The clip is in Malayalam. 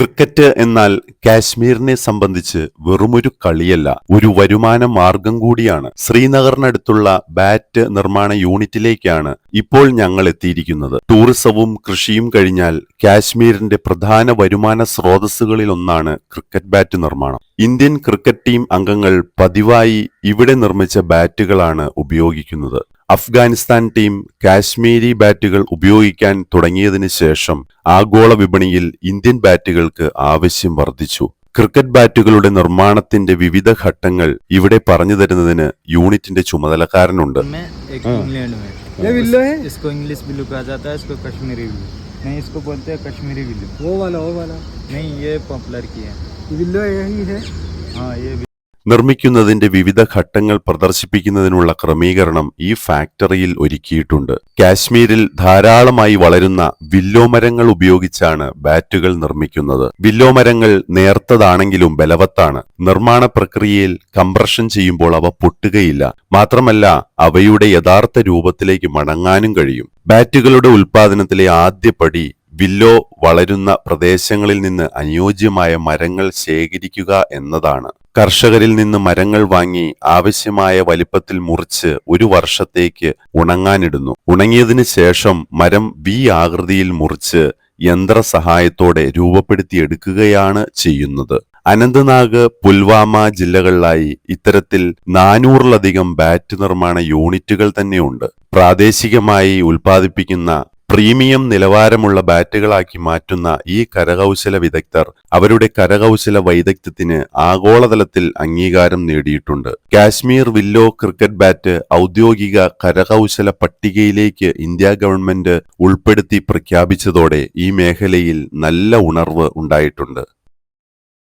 ക്രിക്കറ്റ് എന്നാൽ കാശ്മീരിനെ സംബന്ധിച്ച് വെറുമൊരു കളിയല്ല ഒരു വരുമാന മാർഗം കൂടിയാണ്. ശ്രീനഗറിനടുത്തുള്ള ബാറ്റ് നിർമ്മാണ യൂണിറ്റിലേക്കാണ് ഇപ്പോൾ ഞങ്ങൾ എത്തിയിരിക്കുന്നത്. ടൂറിസവും കൃഷിയും കഴിഞ്ഞാൽ കാശ്മീരിന്റെ പ്രധാന വരുമാന സ്രോതസ്സുകളിൽ ഒന്നാണ് ക്രിക്കറ്റ് ബാറ്റ് നിർമ്മാണം. ഇന്ത്യൻ ക്രിക്കറ്റ് ടീം അംഗങ്ങൾ പതിവായി ഇവിടെ നിർമ്മിച്ച ബാറ്റുകളാണ് ഉപയോഗിക്കുന്നത്. അഫ്ഗാനിസ്ഥാൻ ടീം കാശ്മീരി ബാറ്റുകൾ ഉപയോഗിക്കാൻ തുടങ്ങിയതിനു ശേഷം ആഗോള വിപണിയിൽ ഇന്ത്യൻ ബാറ്റുകൾക്ക് ആവശ്യം വർദ്ധിച്ചു. ക്രിക്കറ്റ് ബാറ്റുകളുടെ നിർമ്മാണത്തിന്റെ വിവിധ ഘട്ടങ്ങൾ ഇവിടെ പറഞ്ഞു തരുന്നതിന് യൂണിറ്റിന്റെ ചുമതലക്കാരനുണ്ട്. में നിർമ്മിക്കുന്നതിന്റെ വിവിധ ഘട്ടങ്ങൾ പ്രദർശിപ്പിക്കുന്നതിനുള്ള ക്രമീകരണം ഈ ഫാക്ടറിയിൽ ഒരുക്കിയിട്ടുണ്ട്. കാശ്മീരിൽ ധാരാളമായി വളരുന്ന വില്ലോമരങ്ങൾ ഉപയോഗിച്ചാണ് ബാറ്റുകൾ നിർമ്മിക്കുന്നത്. വില്ലോമരങ്ങൾ നേർത്തതാണെങ്കിലും ബലവത്താണ്. നിർമ്മാണ പ്രക്രിയയിൽ കംപ്രഷൻ ചെയ്യുമ്പോൾ അവ പൊട്ടുകയില്ല. മാത്രമല്ല അവയുടെ യഥാർത്ഥ രൂപത്തിലേക്ക് മടങ്ങാനും കഴിയും. ബാറ്റുകളുടെ ഉൽപാദനത്തിലെ ആദ്യപടി വില്ലോ വളരുന്ന പ്രദേശങ്ങളിൽ നിന്ന് അനുയോജ്യമായ മരങ്ങൾ ശേഖരിക്കുക എന്നതാണ്. കർഷകരിൽ നിന്ന് മരങ്ങൾ വാങ്ങി ആവശ്യമായ വലിപ്പത്തിൽ മുറിച്ച് ഒരു വർഷത്തേക്ക് ഉണങ്ങാനിടുന്നു. ഉണങ്ങിയതിനു ശേഷം മരം വി ആകൃതിയിൽ മുറിച്ച് യന്ത്ര സഹായത്തോടെ രൂപപ്പെടുത്തിയെടുക്കുകയാണ് ചെയ്യുന്നത്. അനന്ത്നാഗ് പുൽവാമ ജില്ലകളിലായി ഇത്തരത്തിൽ നാനൂറിലധികം ബാറ്റ് നിർമ്മാണ യൂണിറ്റുകൾ തന്നെയുണ്ട്. പ്രാദേശികമായി ഉൽപ്പാദിപ്പിക്കുന്ന പ്രീമിയം നിലവാരമുള്ള ബാറ്റുകളാക്കി മാറ്റുന്ന ഈ കരകൗശല വിദഗ്ധർ അവരുടെ കരകൗശല വൈദഗ്ധ്യത്തിന് ആഗോളതലത്തിൽ അംഗീകാരം നേടിയിട്ടുണ്ട്. കാശ്മീർ വില്ലോ ക്രിക്കറ്റ് ബാറ്റ് ഔദ്യോഗിക കരകൗശല പട്ടികയിലേക്ക് ഇന്ത്യ ഗവൺമെന്റ് ഉൾപ്പെടുത്തി പ്രഖ്യാപിച്ചതോടെ ഈ മേഖലയിൽ നല്ല ഉണർവ് ഉണ്ടായിട്ടുണ്ട്.